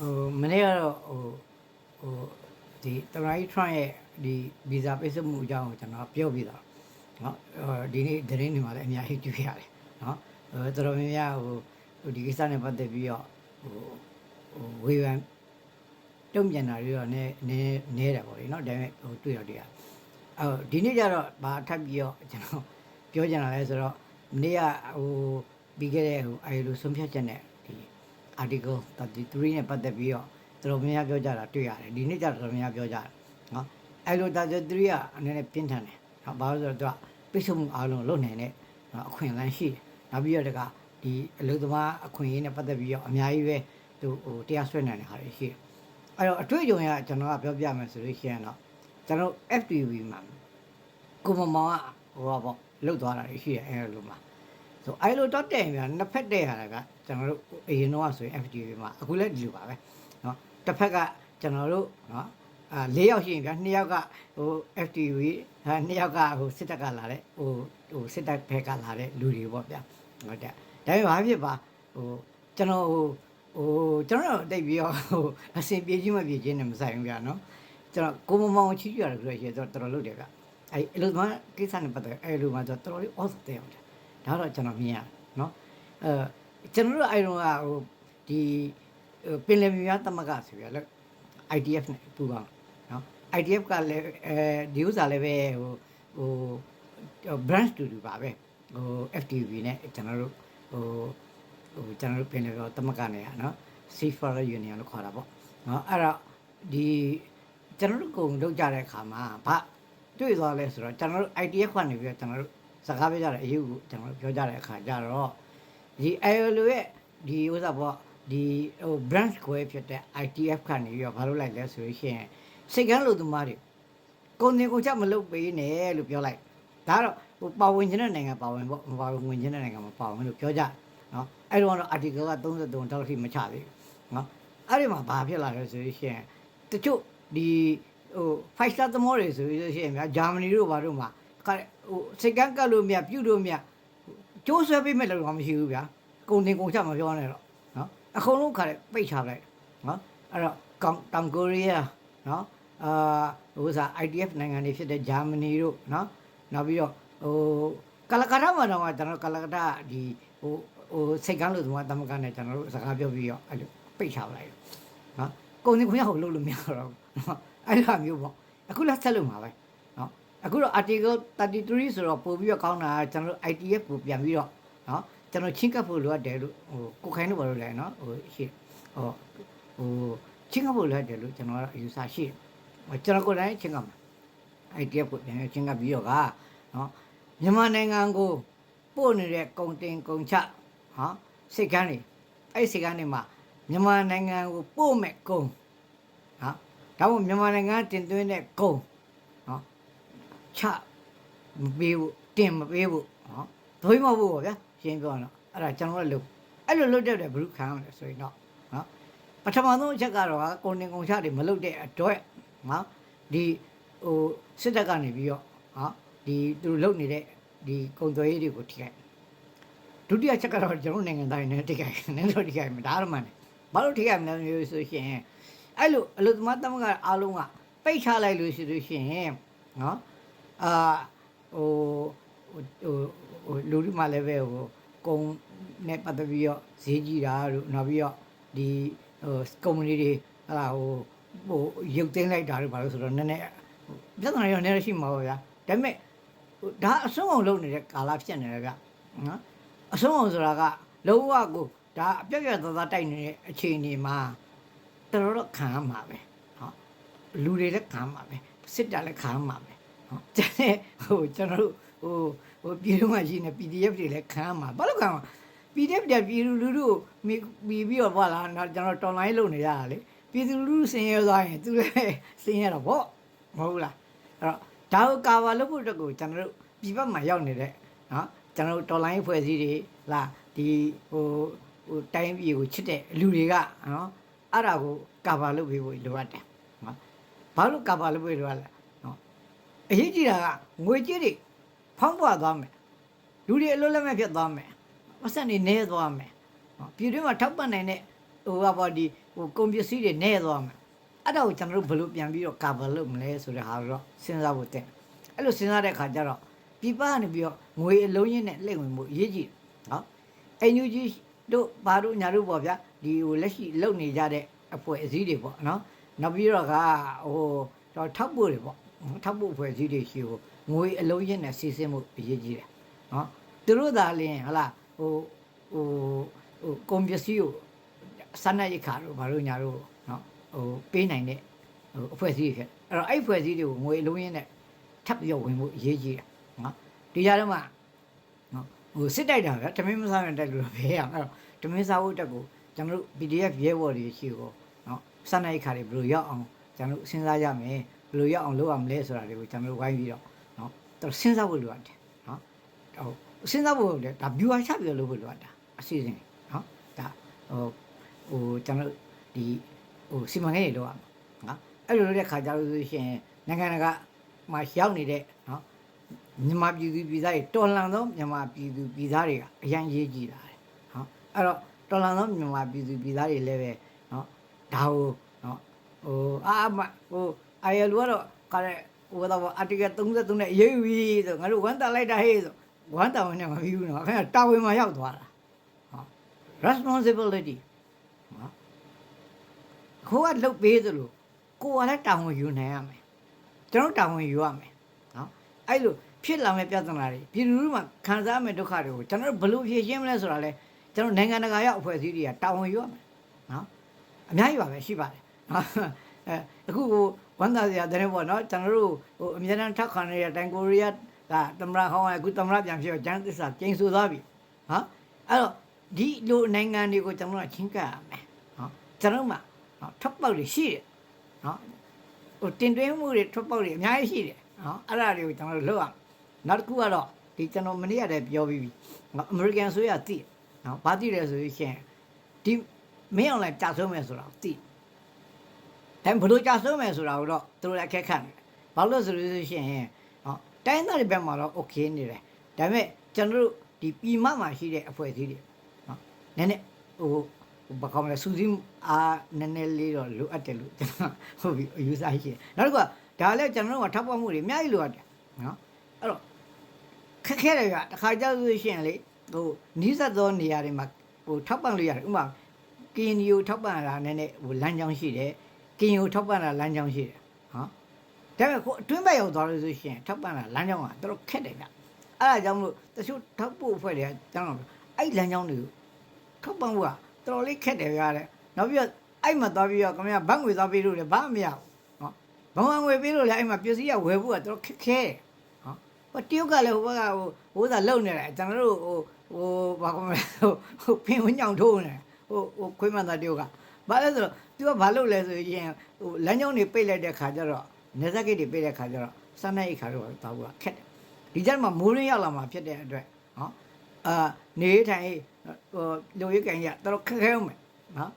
ဟိုမနေ့ကတော့ဟိုဟိုဒီတရိုင်းထရန့်ရဲ့ဒီဗီဇာပိတ်ဆို့မှုအကြောင်းကိုကျွန်တော်ပြောပြတာနော်အဲဒီနေ့သတင်းတွေမှာလည်းအများကြီးတွေ့ရတယ်နော်ဟိုတော်တော်များများဟိုဟိုဒီကိစ္စနဲ့ပတ်သက်ပြီးတော့ဟိုဟိုဝေဖန်တုံ့ပြန်တာတွေတော့နည်းနည်းနည်းတယ်ပေါ့လေနော်ဒါပေမဲ့ဟိုတွေ့တော့တွေ့ရအော်ဒီနေ့ကျတော့ဗာထပ်ပြီးတော့ကျွန်တော်ပြောချင်တာလဲဆိုတော့မနေ့ကဟိုပြီးခဲ့တဲ့ဟိုအဲလိုဆုံးဖြတ်ချက်နဲ့ဒီ article 33နဲ့ပတ်သက်ပြီးတော့တော်တော်များများပြောကြတာတွေ့ရတယ်ဒီနေ့ကျတော့တော်တော်များများပြောကြတယ်နော်အဲလို33ကအနေနဲ့ပြင်းထန်တယ်နော်ဘာလို့လဲဆိုတော့သူကပိတ်ဆို့မှုအားလုံးလုပ်နိုင်တဲ့နော်အခွင့်အလမ်းရှိတယ်နောက်ပြီးတော့တကဒီအလုပ်သမားအခွင့်အရေးနဲ့ပတ်သက်ပြီးတော့အများကြီးပဲသူဟိုတရားစွဲနိုင်တဲ့ဟာတွေရှိတယ်အဲ့တော့အတွေ့အကြုံရကျွန်တော်ကပြောပြမယ်ဆိုလို့ရှိရင်တော့ကျွန်တော် FTV မှာကိုမမောင်ကဟိုပါပေါ့လုတ်သွားတာတွေရှိတယ်အဲလိုမှာ ဆိုအဲ့လိုတော့တဲ့မြန်နှစ်ဖက်တဲ့ဟာကကျွန်တော်တို့အရင်တော့ဆိုရင် FTV မှာအခုလည်းဒီလိုပါပဲเนาะတစ်ဖက်ကကျွန်တော်တို့เนาะအာ၄ယောက်ရှိရင်ဗျာနှစ်ယောက်ကဟို FTV ဟာနှစ်ယောက်ကဟိုစစ်တပ်ကလာတဲ့ဟိုဟိုစစ်တပ်ဘက်ကလာတဲ့လူတွေပေါ့ဗျာဟုတ်တယ်ဒါပေမဲ့ဘာဖြစ်ပါဟိုကျွန်တော်ဟိုဟိုကျွန်တော်တို့တိတ်ပြီးတော့ဟိုအစင်ပြေချင်းမပြေချင်းနဲ့မဆိုင်ဘူးဗျာเนาะကျွန်တော်ကိုမမောင်ချီးကြရတယ်ဆိုတော့ရှိတော့တော်တော်လုပ်တယ်ဗျအဲ့အလို့မှကိစ္စနဲ့ပတ်သက်အဲ့လိုမှတော့တော်တော်လေးဩစတဲ့ဟုတ်တယ် ဒါတော့ကျွန်တော်မြင်ရတယ်နော်အဲကျွန်တော်တို့အိုင်ရွန်ကဟိုဒီပင်လယ်မြေများတမကဆိုပြလဲ IDF နဲ့ပူပေါင်းနော် IDF ကလည်းအဲဒီဥစားလည်းပဲဟိုဟို branch တူတူပါပဲဟို FTV နဲ့ကျွန်တော်တို့ဟိုဟိုကျွန်တော်တို့ပင်လယ်မြေတမကနဲ့ကနော် Seafarer Union လို့ခေါ်တာပေါ့နော်အဲ့တော့ဒီကျွန်တော်တို့ကုံလုပ်ကြတဲ့အခါမှာဗတွေ့သွားလဲဆိုတော့ကျွန်တော်တို့ IDF ကနေပြီးတော့ကျွန်တော်တို့ စကားပြောကြတဲ့အရေးကိုကျွန်တော်ပြောကြတဲ့အခါကျတော့ဒီ ILO ရဲ့ဒီဥစ္စာပေါ့ဒီဟို branch ကိုဖြစ်တဲ့ ITF ကနေပြီးတော့ဘာလို့လိုက်လဲဆိုလို့ရှိရင်စိတ်ကန်းလို့သမားတွေကုန်တင်ကုန်ချက်မလုပ်ပေးနဲ့လို့ပြောလိုက်ဒါတော့ဟိုပါဝင်ခြင်းတဲ့နိုင်ငံပါဝင်ပေါ့မပါဝင်ခြင်းတဲ့နိုင်ငံမပါဝင်လို့ပြောကြနော်အဲ့တော့တော့ article က33တောက်ထိမချသေးဘူးနော်အဲ့ဒီမှာဘာဖြစ်လာလဲဆိုလို့ရှိရင်တချို့ဒီဟို five star သမောတွေဆိုလို့ရှိရင်များဂျာမနီတို့ဘာတို့မှာ ခါဟိုစိတ်ကန်းကတ်လို့မြပြုတ်လို့မြကျိုးဆွဲပေးမဲ့လို့တော့မရှိဘူးဗျာကုန်တင်ကုန်ချက်မပြောနဲ့တော့နော်အကုန်လုံးခါတဲ့ပိတ်ချလိုက်နော်အဲ့တော့ကောင်တောင်ကိုရီးယားနော်အာဟိုစား IDF နိုင်ငံတွေဖြစ်တဲ့ဂျာမနီတို့နော်နောက်ပြီးတော့ဟိုကလကတ္တာမှာတော့ကျွန်တော်ကလကတ္တာဒီဟိုဟိုစိတ်ကန်းလို့ဒီမှာတမကနဲ့ကျွန်တော်တို့စကားပြောပြီးတော့အဲ့လိုပိတ်ချလိုက်နော်ကုန်တင်ကုန်ချက်ကိုလုပ်လို့မရတော့ဘူးနော်အဲ့လိုမျိုးပေါ့အခုလက်ဆက်လို့မှာပဲ အခုတော့ article 33ဆိုတော့ပို့ပြီးတော့ကောင်းတာကျွန်တော်တို့ ITF ကိုပြန်ပြီးတော့နော်ကျွန်တော်ချင်းကပ်ဖို့လိုအပ်တယ်လို့ဟိုကိုခိုင်းလို့ပါလို့လဲနော်ဟိုရှိဟိုဟိုချင်းကပ်ဖို့လိုအပ်တယ်လို့ကျွန်တော်ကအယူဆရှိတယ်ကျွန်တော်ကိုယ်တိုင်ချင်းကပ်မှာ ITF ကိုပြန်ချင်းကပ်ပြီးတော့ကနော်မြန်မာနိုင်ငံကိုပို့နေတဲ့ကုန်တင်ကုန်ချဟာစိတ်ကန်းနေအဲ့စိတ်ကန်းနေမှာမြန်မာနိုင်ငံကိုပို့မဲ့ကုန်ဟာဒါမှမဟုတ်မြန်မာနိုင်ငံတင်သွင်းတဲ့ကုန် ချမပေးဘူးတင်မပေးဘူးနော်ဒွိမဟုတ်ဘူးပေါ့ဗျာရှင်းပြောတော့အဲ့ဒါကျွန်တော်လည်းလုပ်အဲ့လိုလုပ်တတ်တယ်ဘုရုခံရမယ်ဆိုရင်တော့နော်ပထမဆုံးအချက်ကတော့ကုန်တင်ကုန်ချတွေမလုပ်တဲ့အတွက်နော်ဒီဟိုစစ်တပ်ကနေပြီးတော့နော်ဒီသူတို့လုပ်နေတဲ့ဒီကုန်သွယ်ရေးတွေကိုထိခိုက်ဒုတိယချက်ကတော့ကျွန်တော်နိုင်ငံသားတွေနဲ့ထိခိုက်နည်းတော့ထိခိုက်မှာဒါတော့မှန်တယ်ဘာလို့ထိခိုက်မလဲမျိုးဆိုရှင်အဲ့လိုအလုသမားသမဂ္ဂအားလုံးကပိတ်ချလိုက်လို့ရှိလို့ရှိရင်နော် အာဟိုဟိုဟိုလူတွေမှလည်းပဲဟိုကုံနဲ့ပတ်သက်ပြီးတော့ဈေးကြီးတာတို့နောက်ပြီးတော့ဒီဟိုကုမ္ပဏီတွေဟလာဟိုဟိုရုပ်သိမ်းလိုက်တာတို့ဘာလို့ဆိုတော့နည်းနည်းပြဿနာရောနည်းနည်းရှိမှာပါဗျာဒါပေမဲ့ဟိုဒါအဆုံးအောင်လုပ်နေတဲ့ကာလဖြစ်နေတယ်ဗျနော်အဆုံးအောင်ဆိုတာကလုံးဝကိုဒါအပြက်ပြက်သားသားတိုက်နေတဲ့အခြေအနေမှာတော်တော်ခံရမှာပဲဟောလူတွေလည်းခံမှာပဲစစ်တပ်လည်းခံမှာပဲဟုတ် ကျန်တဲ့ဟိုကျွန်တော်တို့ဟိုဟိုပြည်တော်မှာရှိနေ PDF တွေလည်းခံရမှာဘာလို့ခံမှာ PDF တွေပြည်သူလူထုကိုမိပြီးပြီးတော့ဘာလားနော်ကျွန်တော်တော်လိုင်းလုပ်နေရတာလေပြည်သူလူထုဆင်းရဲသွားရင်သူလည်းဆင်းရဲတော့ဗောမဟုတ်လားအဲ့တော့ဒါကိုကာဗာလုပ်ဖို့အတွက်ကိုကျွန်တော်တို့ပြည်ပမှာရောက်နေတဲ့နော်ကျွန်တော်တို့တော်လိုင်းဖွဲ့စည်းတွေလာဒီဟိုဟိုတိုင်းပြည်ကိုချစ်တဲ့လူတွေကနော်အဲ့ဒါကိုကာဗာလုပ်ပေးဖို့လိုအပ်တယ်နော်ဘာလို့ကာဗာလုပ်ပေးလိုအပ်လဲ အရေးကြီးတာကငွေကြေးတွေဖောင်းပွားသွားမယ်လူတွေအလွတ်လက်မဲ့ဖြစ်သွားမယ်ပတ်စံတွေနည်းသွားမယ်ဟောပြည်တွင်းမှာထောက်ပံ့နိုင်တဲ့ဟိုကပေါ့ဒီဟိုကုန်ပစ္စည်းတွေနဲ့သွားမယ်အဲ့ဒါကိုကျွန်တော်တို့ဘယ်လိုပြန်ပြီးတော့ cover လုပ်မလဲဆိုတဲ့ဟာတော့စဉ်းစားဖို့တဲ့အဲ့လိုစဉ်းစားတဲ့အခါကျတော့ပြပကနေပြီးတော့ငွေအလုံးရင်းနဲ့လက်ဝင်မှုအရေးကြီးတယ်နော်အန်ယူဂျီတို့ဘာတို့ညာတို့ပေါ့ဗျာဒီဟိုလက်ရှိလုပ်နေကြတဲ့အဖွဲ့အစည်းတွေပေါ့နော်နောက်ပြီးတော့ကဟိုတော့ထောက်ဖို့တွေပေါ့ ထောက်ဖို့အဖွဲ့အစည်းတွေရှိကိုငွေအလုံးရင်းနဲ့စီစဉ်မှုအရေးကြီးတယ်နော်သူတို့သာလျှင်ဟလာဟိုဟိုဟိုကွန်ပစ္စည်းကိုစနစ်ရခါတို့ဘာလို့ညာတို့နော်ဟိုပေးနိုင်တဲ့ဟိုအဖွဲ့အစည်းတွေဖြစ်အဲ့တော့အဲ့အဖွဲ့အစည်းတွေကိုငွေအလုံးရင်းနဲ့ထပ်ပြီးတော့ဝင်မှုအရေးကြီးတယ်နော်ဒီကြားထဲမှာနော်ဟိုစစ်တိုက်တာဗျတမင်းမစားရင်တိုက်လို့တော့ဘယ်ရအောင်အဲ့တော့တမင်းစားဖို့တက်ကိုကျွန်တော်တို့ PDF ရဲဘော်တွေရှိကိုနော်စနစ်ရခါတွေဘယ်လိုရောက်အောင်ကျွန်တော်တို့စဉ်းစားရမယ် ဘယ်လိုရောက်အောင်လုပ်ရမလဲဆိုတာတွေကိုကျွန်တော်တို့ဝိုင်းပြီးတော့နော်တော်စဉ်းစားဖို့လိုအပ်တယ်နော်ဟိုစဉ်းစားဖို့လေဒါ viewer ချပြီးတော့လုပ်ဖို့လိုအပ်တာအစီအစဉ်နော်ဒါဟိုဟိုကျွန်တော်တို့ဒီဟိုစီမံကိန်းတွေလုပ်ရမှာနော်အဲ့လိုလုပ်တဲ့ခါကြလို့ဆိုရှင်နိုင်ငံတကာမှာရောက်နေတဲ့နော်မြန်မာပြည်သူပြည်သားတွေတော်လှန်သောမြန်မာပြည်သူပြည်သားတွေကအရန်ရေးကြည့်လာတယ်နော်အဲ့တော့တော်လှန်သောမြန်မာပြည်သူပြည်သားတွေလည်းပဲနော်ဒါကိုနော်ဟိုအာမဟို အာရလူကတော့ကရဲဟိုတော့အတကယ်33နဲ့ရေးယူပြီးဆိုငါတို့ဝမ်းတာလိုက်တာဟေးဆိုဝမ်းတာဝင်နေမှာမပြီးဘူးနော်ခင်ဗျတာဝန်မှာရောက်သွားတာဟော responsibility နော်ခိုးကလှုပ်ပေးသလိုကိုကလည်းတာဝန်ယူနိုင်ရမယ်ကျွန်တော်တာဝန်ယူရမယ်နော်အဲ့လိုဖြစ်လာမဲ့ပြဿနာတွေပြည်သူလူထုမှာခံစားမဲ့ဒုက္ခတွေကိုကျွန်တော်တို့ဘယ်လိုဖြေရှင်းမလဲဆိုတာလဲကျွန်တော်နိုင်ငံတကာရောက်အဖွဲ့အစည်းတွေကတာဝန်ယူရမယ်နော်အများကြီးပါပဲရှိပါတယ်နော်အဲအခုဟို ဝန်သားစရာတဲ့ပေါ့နော်ကျွန်တော်တို့ဟိုအများအားထောက်ခံနေတဲ့အတိုင်းကိုရီးယားကသမရဟောင်းကအခုသမရပြန်ဖြစ်တော့ကျန်းသစ္စာကျင်းဆိုသွားပြီနော်အဲ့တော့ဒီလိုနိုင်ငံတွေကိုကျွန်တော်တို့ချင်းကပ်ရမယ်နော်ကျွန်တော်တို့မှာနော်ထောက်ပေါက်တွေရှိတယ်နော်ဟိုတင်သွင်းမှုတွေထောက်ပေါက်တွေအများကြီးရှိတယ်နော်အဲ့ဒါတွေကိုကျွန်တော်တို့လုပ်ရမယ်နောက်တစ်ခုကတော့ဒီကျွန်တော်မနေ့ကတည်းကပြောပြီးပြီနော်အမေရိကန်ဆိုရသိတယ်နော်ဘာသိလဲဆိုရင်ဒီမင်းအောင်လိုက်ကြာဆုံးမယ်ဆိုတာသိတယ် ဒါပေမဲ့ဘယ်လိုကြာဆုံးမယ်ဆိုတာကိုတော့သူတို့လည်းအခက်ခတ်နေတယ်ဘာလို့လဲဆိုလို့ရှိရင်နော်တိုင်းသားတွေဘက်မှာတော့ okay နေတယ်ဒါပေမဲ့ကျွန်တော်တို့ဒီပြည်မမှာရှိတဲ့အဖွဲ့အစည်းတွေနော်နည်းနည်းဟိုဘာကောင်းလဲစူးစီးအားနည်းနည်းလေးတော့လိုအပ်တယ်လို့ကျွန်တော်ဟုတ်ပြီအယူဆရှိတယ်နောက်တစ်ခုကဒါလည်းကျွန်တော်တို့ကထောက်ပံ့မှုတွေအများကြီးလိုအပ်တယ်နော်အဲ့တော့ခက်ခဲတယ်ကတခါကြောက်လို့ရှိရင်လေဟိုနီးစပ်သောနေရာတွေမှာဟိုထောက်ပံ့လို့ရတယ်ဥပမာကင်ယူထောက်ပံ့တာနည်းနည်းဟိုလမ်းကြောင်းရှိတယ် ကင်ယူထောက်ပံ့တာလမ်းကြောင်းရှိတယ်ဟောဒါပေမဲ့ကိုအတွင်းဘက်ရောက်သွားလို့ဆိုရှင်ထောက်ပံ့တာလမ်းကြောင်းကတော်တော်ခက်တယ်ဗျအဲ့ဒါကြောင့်မလို့တချို့ထောက်ဖို့အဖွဲ့တွေကကျွန်တော်အဲ့လမ်းကြောင်းတွေကိုထောက်ပံ့ဖို့ကတော်တော်လေးခက်တယ်ဗျာတဲ့နောက်ပြီးတော့အဲ့မှာသွားပြီးတော့ခင်ဗျာဘတ်ငွေသွားပေးလို့လည်းဘာမှမရဘူးဟောဘဝငွေပေးလို့လည်းအဲ့မှာပစ္စည်းကဝယ်ဖို့ကတော်တော်ခက်ခဲတယ်ဟောတရုတ်ကလည်းဟိုဘက်ကဟိုဟိုးသာလုံနေတယ်ကျွန်တော်တို့ဟိုဟိုဘာကောမလဲဟိုဟိုဖင်ဝင်းညောင်ထိုးနေဟိုဟိုခွေးမန်သားတရုတ်ကဘာလဲဆိုတော့ तू ကဘာလုပ်လဲဆိုရင်ဟိုလမ်းကြောင်းတွေပိတ်လိုက်တဲ့ခါကျတော့နေဇက်ကိတ်တွေပိတ်တဲ့ခါကျတော့စမ်းတဲ့အိတ်ခါတော့တောက်ဖို့ခက်တယ်ဒီကြမှာမိုးရင်းရောက်လာမှာဖြစ်တဲ့အတွက်နော်အာနေထိုင်ဟိုလူရိတ်ကန်ရတော်ခက်ခဲအောင်မယ်နော်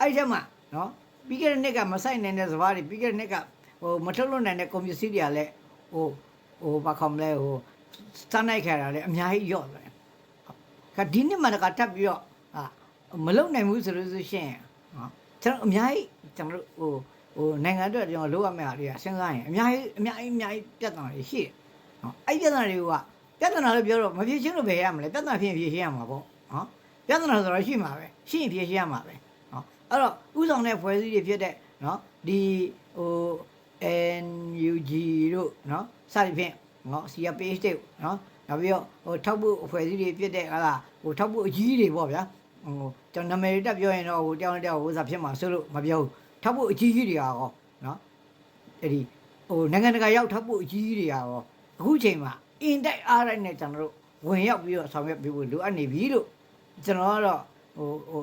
အဲ့ဒီမှာနော်ပြီးခဲ့တဲ့နှစ်ကမဆိုင်နိုင်တဲ့စဘာတွေပြီးခဲ့တဲ့နှစ်ကဟိုမထုတ်လွတ်နိုင်တဲ့ကွန်ပျူတာတွေကလည်းဟိုဟိုဘာခေါမလဲဟိုစမ်းနိုင်ခဲ့တာလည်းအများကြီးရော့တယ်ခါဒီနှစ်မှတကထပ်ပြီးတော့အာမလုံနိုင်ဘူးဆိုလို့ဆိုရှင်နော် ကျွန်တော်အများကြီးကျွန်တော်တို့ဟိုဟိုနိုင်ငံအတွက်ကျွန်တော်လုပ်ရမယ့်အရာတွေကစဉ်းစားရင်အများကြီးအများကြီးအများကြီးပြဿနာတွေရှိတယ်နော်အဲ့ပြဿနာတွေကပြဿနာလို့ပြောတော့မဖြေရှင်းလို့ဘယ်ရမလဲပြဿနာဖြစ်ရင်ဖြေရှင်းရမှာပေါ့နော်ပြဿနာဆိုတော့ရှိမှာပဲရှိရင်ဖြေရှင်းရမှာပဲနော်အဲ့တော့ဥဆောင်တဲ့ဖွဲ့စည်းတွေဖြစ်တဲ့နော်ဒီဟို NUG တို့နော်စသဖြင့်နော် CRPH တွေနော်နောက်ပြီးတော့ဟိုထောက်ဖို့အဖွဲ့အစည်းတွေဖြစ်တဲ့ဟာလားဟိုထောက်ဖို့အကြီးတွေပေါ့ဗျာ ဟိုကျွန်တော်နာမည်တက်ပြောရင်တော့ဟိုတောင်းတောင်းဟိုစားဖြစ်မှာဆိုလို့မပြောဘူးထောက်ဖို့အကြီးကြီးတွေဟာရောနော်အဲ့ဒီဟိုနိုင်ငံတကာရောက်ထောက်ဖို့အကြီးကြီးတွေဟာရောအခုချိန်မှာအင်တိုက်အားတိုက်နဲ့ကျွန်တော်တို့ဝင်ရောက်ပြီးတော့ဆောင်ရွက်ပေးဖို့လိုအပ်နေပြီလို့ကျွန်တော်ကတော့ဟိုဟို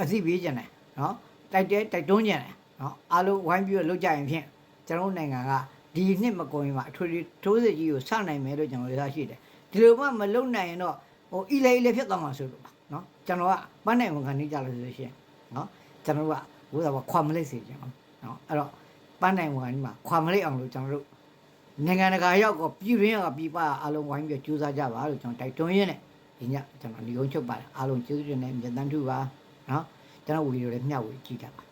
အသိပေးကြတယ်နော်တိုက်တဲတိုက်တွန်းကြတယ်နော်အားလုံးဝိုင်းပြီးတော့လုပ်ကြရင်ဖြင့်ကျွန်တော်နိုင်ငံကဒီနှစ်မကုန်ရင်မှာအထွေထွေထိုးစစ်ကြီးကိုစနိုင်မယ်လို့ကျွန်တော်ရရှိတယ်ဒီလိုမှမလုပ်နိုင်ရင်တော့ဟိုအီလေအီလေဖြစ်သွားမှာဆိုလို့ပါနော် ကျွန်တော်ကပန်းနိုင်ဝန်ခံနေကြလို့ဆိုရှင်နော်ကျွန်တော်ကဘိုးတော်ကခွာမလိုက်စေချင်အောင်နော်အဲ့တော့ပန်းနိုင်ဝန်ခံဒီမှာခွာမလိုက်အောင်လို့ကျွန်တော်တို့နိုင်ငံတကာရောက်တော့ပြည်ရင်းကပြည်ပအားလုံးဝိုင်းပြီးကြိုးစားကြပါလို့ကျွန်တော်တိုက်တွန်းရင်းနဲ့ဒီညကျွန်တော်ဒီကုန်းချုပ်ပါတယ်အားလုံးကျေးဇူးတင်နဲ့မြေတန်းထုပါနော်ကျွန်တော်ဝီဒီယိုလေးမျှဝေကြည့်ကြပါ